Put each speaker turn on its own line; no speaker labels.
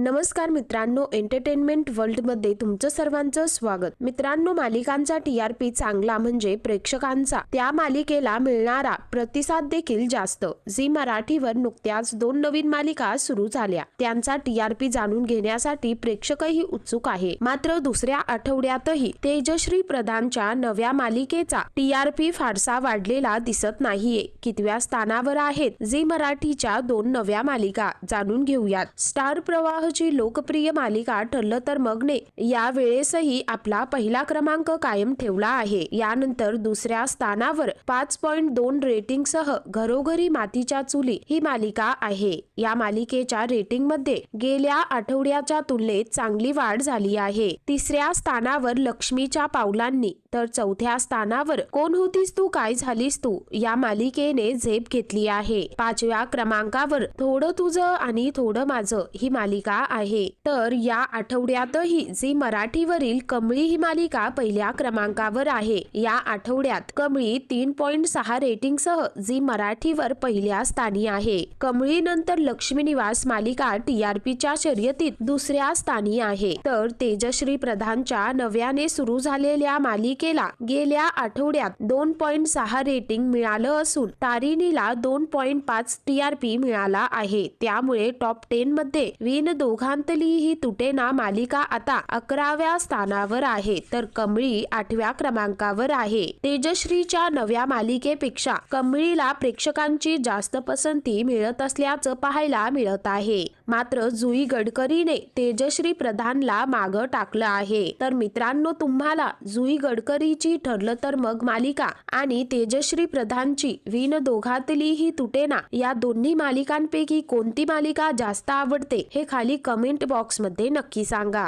नमस्कार मित्रांनो एंटरटेनमेंट वर्ल्डमध्ये तुमचं सर्वांचं स्वागत. मित्रांनो मालिकांचा टी आर पी चांगला म्हणजे प्रेक्षकांचा. त्या मालिकेला मिळणारा प्रतिसाद देखील जास्त. झी मराठीवर नुकत्याच दोन नवीन मालिका सुरू झाल्या. त्यांचा टी आर पी जाणून घेण्यासाठी प्रेक्षकही उत्सुक आहे. मात्र दुसऱ्या आठवड्यातही तेजश्री प्रधानच्या नव्या मालिकेचा टी आर पी फारसा वाढलेला दिसत नाहीये. कितव्या स्थानावर आहेत झी मराठीच्या दोन नव्या मालिका जाणून घेऊयात. स्टार प्रवाह प्रवाहची लोकप्रिय मालिका ठरलं तर मगने या वेळेसही आपला पहिला क्रमांक कायम ठेवला आहे. यानंतर दुसऱ्या स्थानावर पाच पॉइंट दोन रेटिंग सह घरोघरी मातीच्या चुली ही मालिका आहे. या मालिकेच्या रेटिंगमध्ये गेल्या आठवड्याच्या तुलनेत चांगली वाढ झाली आहे. तिसऱ्या स्थानावर लक्ष्मीच्या पावलांनी तर चौथ्या स्थानावर कोण होतीस तू काय झालीस तू या मालिकेने झेप घेतली आहे. पाचव्या क्रमांकावर थोडं तुझं आणि थोडं माझं ही मालिका आहे. तर या आठवड्यातही झी मराठीवरील कमळी ही मालिका पहिल्या क्रमांकावर आहे. या आठवड्यात कमळी तीन पॉइंट सहा रेटिंग सह झी मराठीवर पहिल्या स्थानी आहे. कमळी नंतर लक्ष्मी निवास मालिका टीआरपीच्या शर्यतीत दुसऱ्या स्थानी आहे. तर तेजश्री प्रधानच्या नव्याने सुरू झालेल्या मालिकेला गेल्या आठवड्यात दोन पॉइंट सहा रेटिंग मिळालं असून तारिणीला दोन पॉइंट पाच टीआरपी मिळाला आहे. त्यामुळे टॉप टेन मध्ये विन दोघांतली ही तुटेना मालिका आता अकराव्या स्थानावर आहे तर कमळी आठव्या क्रमांकावर आहे. तेजश्रीच्या नव्या मालिकेपेक्षा कमळीला प्रेक्षकांची जास्त पसंती मिळत असल्याचं पाहायला मिळत आहे. मात्र जुई गडकरीने तेजश्री प्रधानला मागं टाकलं आहे. तर मित्रांनो तुम्हाला जुई गडकरीची ठरलं तर मग मालिका आणि तेजश्री प्रधानची विन दोघातली ही तुटेना या दोन्ही मालिकांपैकी कोणती मालिका जास्त आवडते हे खाली खाली कमेंट बॉक्समध्ये नक्की सांगा.